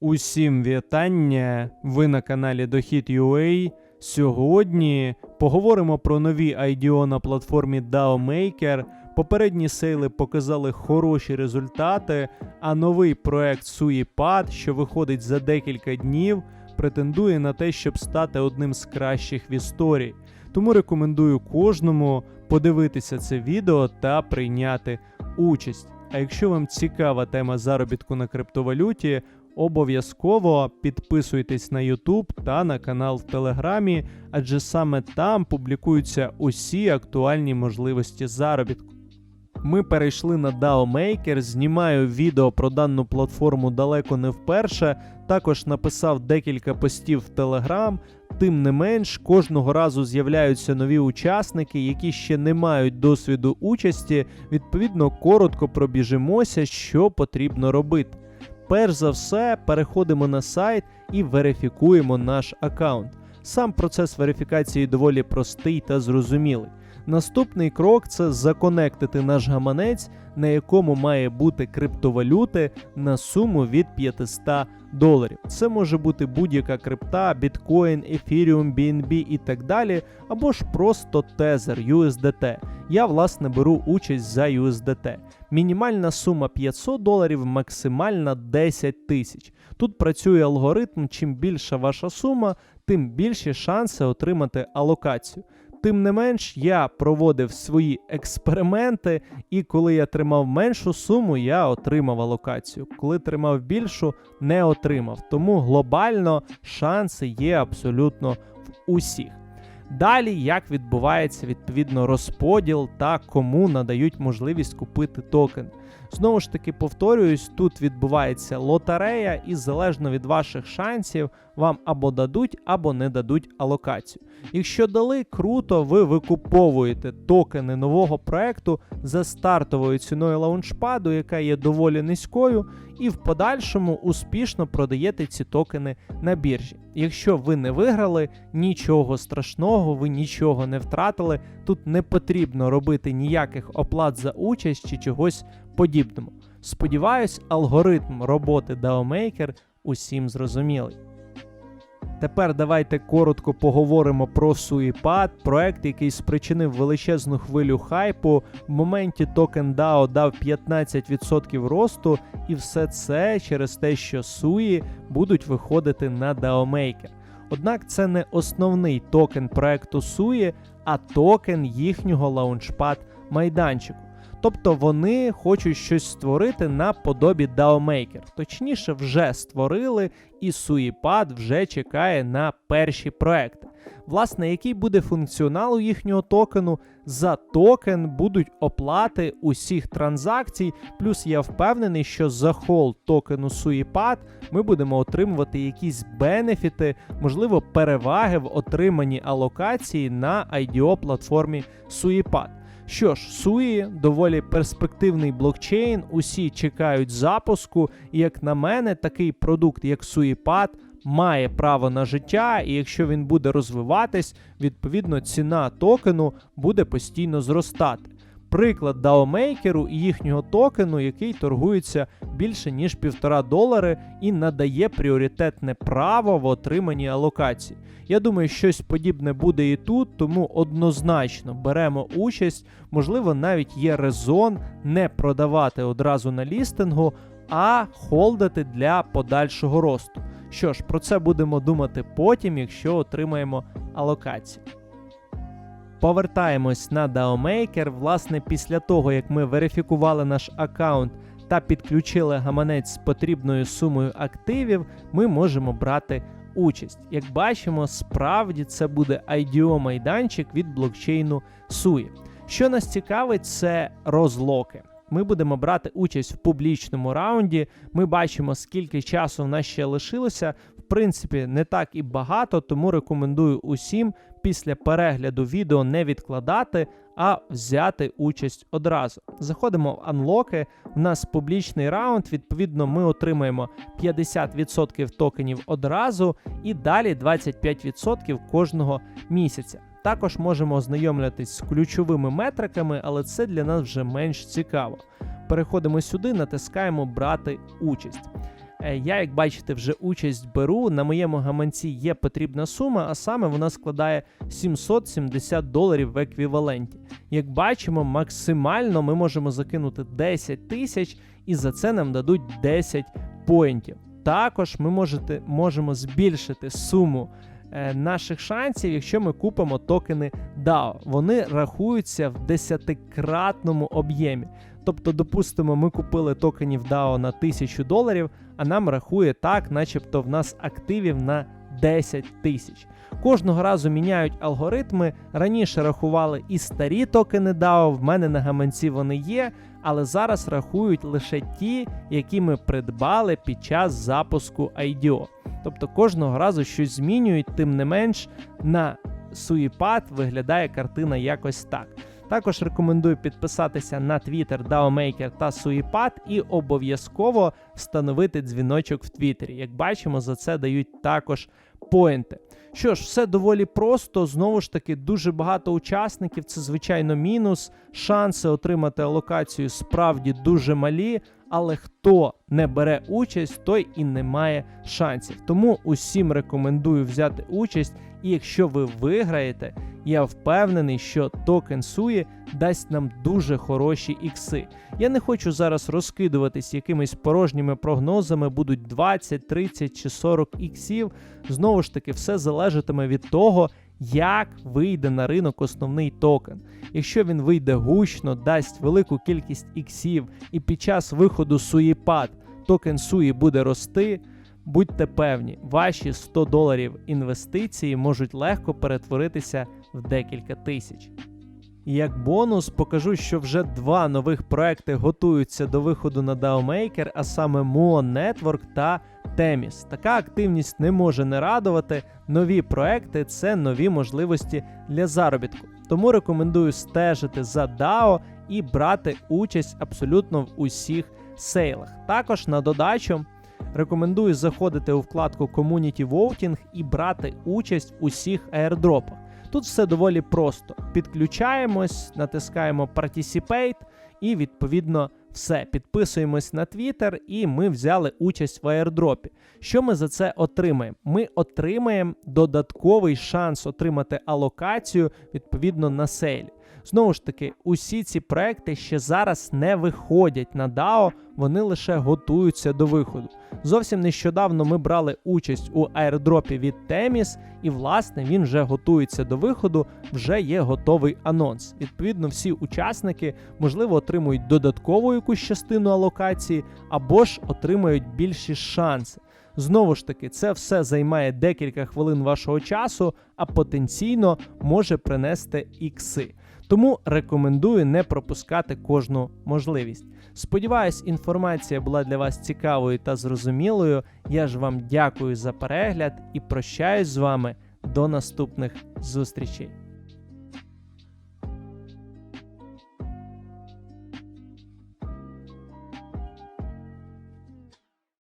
Усім вітання! Ви на каналі Дохід.ua. Сьогодні поговоримо про нові IDO на платформі DAO Maker. Попередні сейли показали хороші результати, а новий проект SuiPad, що виходить за декілька днів, претендує на те, щоб стати одним з кращих в історії. Тому рекомендую кожному подивитися це відео та прийняти участь. А якщо вам цікава тема заробітку на криптовалюті, обов'язково підписуйтесь на YouTube та на канал в Телеграмі, адже саме там публікуються усі актуальні можливості заробітку. Ми перейшли на DAO Maker, знімаю відео про дану платформу далеко не вперше. Також написав декілька постів в Telegram. Тим не менш, кожного разу з'являються нові учасники, які ще не мають досвіду участі. Відповідно, коротко пробіжимося, що потрібно робити. Перш за все, переходимо на сайт і верифікуємо наш аккаунт. Сам процес верифікації доволі простий та зрозумілий. Наступний крок це законектити наш гаманець, на якому має бути криптовалюти на суму від 500 доларів. Це може бути будь-яка крипта, біткоін, ефіріум, BNB і так далі, або ж просто Tether USDT. Я, власне, беру участь за USDT. Мінімальна сума 500 доларів, максимальна 10 тисяч. Тут працює алгоритм: чим більша ваша сума, тим більші шанси отримати алокацію. Тим не менш, я проводив свої експерименти, і коли я тримав меншу суму, я отримав алокацію. Коли тримав більшу, не отримав. Тому глобально шанси є абсолютно в усіх. Далі, як відбувається відповідно розподіл та кому надають можливість купити токен. Знову ж таки, повторююсь, тут відбувається лотерея, і залежно від ваших шансів, вам або дадуть, або не дадуть алокацію. Якщо дали, круто, ви викуповуєте токени нового проекту за стартовою ціною лаунчпаду, яка є доволі низькою, і в подальшому успішно продаєте ці токени на біржі. Якщо ви не виграли, нічого страшного, ви нічого не втратили. Тут не потрібно робити ніяких оплат за участь чи чогось подібному. Сподіваюсь, алгоритм роботи DAO Maker усім зрозумілий. Тепер давайте коротко поговоримо про SuiPad, проект, який спричинив величезну хвилю хайпу. В моменті токен DAO дав 15% росту, і все це через те, що Sui будуть виходити на DAO Maker. Однак це не основний токен проекту Sui, а токен їхнього лаунчпад майданчику. Тобто вони хочуть щось створити на подобі DAO Maker. Точніше, вже створили, і SuiPad вже чекає на перші проекти. Власне, який буде функціонал у їхнього токену? За токен будуть оплати усіх транзакцій. Плюс я впевнений, що за холд токену SuiPad ми будемо отримувати якісь бенефіти, можливо, переваги в отриманні алокації на IDO платформі SuiPad. Що ж, Суї доволі перспективний блокчейн, усі чекають запуску, і як на мене, такий продукт, як SuiPad, має право на життя, і якщо він буде розвиватись, відповідно ціна токену буде постійно зростати. Приклад DAO-мейкеру і їхнього токену, який торгується більше ніж півтора долари і надає пріоритетне право в отриманні алокації. Я думаю, щось подібне буде і тут, тому однозначно беремо участь. Можливо, навіть є резон не продавати одразу на лістингу, а холдати для подальшого росту. Що ж, про це будемо думати потім, якщо отримаємо алокацію. Повертаємось на DAO Maker. Власне, після того, як ми верифікували наш аккаунт та підключили гаманець з потрібною сумою активів, ми можемо брати участь. Як бачимо, справді це буде IDO майданчик від блокчейну SUI. Що нас цікавить, це розлоки. Ми будемо брати участь в публічному раунді. Ми бачимо, скільки часу в нас ще лишилося. Принципі, не так і багато, тому рекомендую усім після перегляду відео не відкладати, а взяти участь одразу. Заходимо в анлоки. У нас публічний раунд. Відповідно, ми отримаємо 50% токенів одразу і далі 25% кожного місяця. Також можемо ознайомлюватись з ключовими метриками, але це для нас вже менш цікаво. Переходимо сюди, натискаємо Брати участь. Е, Я, як бачите, вже участь беру. На моєму гаманці є потрібна сума, а саме вона складає 770 доларів в еквіваленті. Як бачимо, максимально ми можемо закинути 10 тисяч, і за це нам дадуть 10 поінтів. Також ми можете, можемо збільшити суму е, наших шансів, якщо ми купимо токени DAO. Вони рахуються в десятикратному об'ємі. Тобто, допустимо, ми купили токенів DAO на 1000 доларів, а нам рахує так, начебто в нас активів на 10 тисяч. Кожного разу міняють алгоритми. Раніше рахували і старі токени DAO, в мене на гаманці вони є, але зараз рахують лише ті, які ми придбали під час запуску IDO. Тобто кожного разу щось змінюють, тим не менш на Суїпад виглядає картина якось так. Також рекомендую підписатися на Twitter DAOMaker та Суїпад і обов'язково встановити дзвіночок в Твіттері. Як бачимо, за це дають також поінти. Що ж, все доволі просто. Знову ж таки, дуже багато учасників. Це звичайно мінус. Шанси отримати алокацію справді дуже малі. Але хто не бере участь, той і не має шансів. Тому усім рекомендую взяти участь. І якщо ви виграєте, я впевнений, що токен Суї дасть нам дуже хороші ікси. Я не хочу зараз розкидуватись якимись порожніми прогнозами, будуть 20, 30 чи 40 іксів. Знову ж таки, все залежатиме від того, як вийде на ринок основний токен. Якщо він вийде гучно, дасть велику кількість іксів, і під час виходу суїпад токен суї буде рости. Будьте певні, ваші 100 доларів інвестиції можуть легко перетворитися в декілька тисяч. І Як бонус покажу, що вже два нових проекти готуються до виходу на DAOMaker, а саме Moon Network та Temis. Така активність не може не радувати. Нові проекти це нові можливості для заробітку. Тому рекомендую стежити за DAO і брати участь абсолютно в усіх сейлах. Також на додачу рекомендую заходити у вкладку Community Voting і брати участь в усіх аірдропах. Тут все доволі просто. Підключаємось, натискаємо Participate і відповідно все. Підписуємось на Twitter і ми взяли участь в аірдропі. Що ми за це отримаємо? Ми отримаємо додатковий шанс отримати алокацію відповідно на сейлі. Знову ж таки, усі ці проекти ще зараз не виходять на DAO, вони лише готуються до виходу. Зовсім нещодавно ми брали участь у аірдропі від Temis, і власне він вже готується до виходу, вже є готовий анонс. Відповідно, всі учасники можливо отримують додаткову якусь частину алокації або ж отримають більші шанси. Знову ж таки, це все займає декілька хвилин вашого часу, а потенційно може принести ікси. Тому рекомендую не пропускати кожну можливість. Сподіваюсь, інформація була для вас цікавою та зрозумілою. Я ж вам дякую за перегляд і прощаюсь з вами до наступних зустрічей.